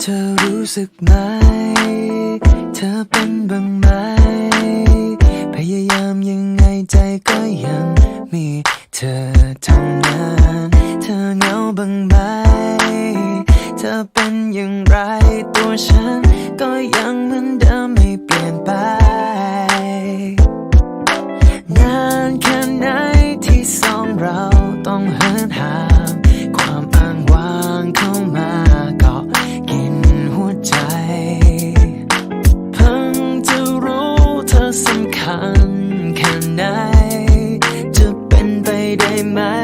เธอรู้สึกไหม เธอเป็นบ้างไหม พยายามยังไงใจก็ยังมีเธอเท่านั้น เธอเหงาบ้างไหม เธอเป็นอย่างไรตัวฉัน ก็ยังเหมือนเดิมไม่เปลี่ยนไป นานแค่ไหนที่สองเราต้องเหินห่าง my mind.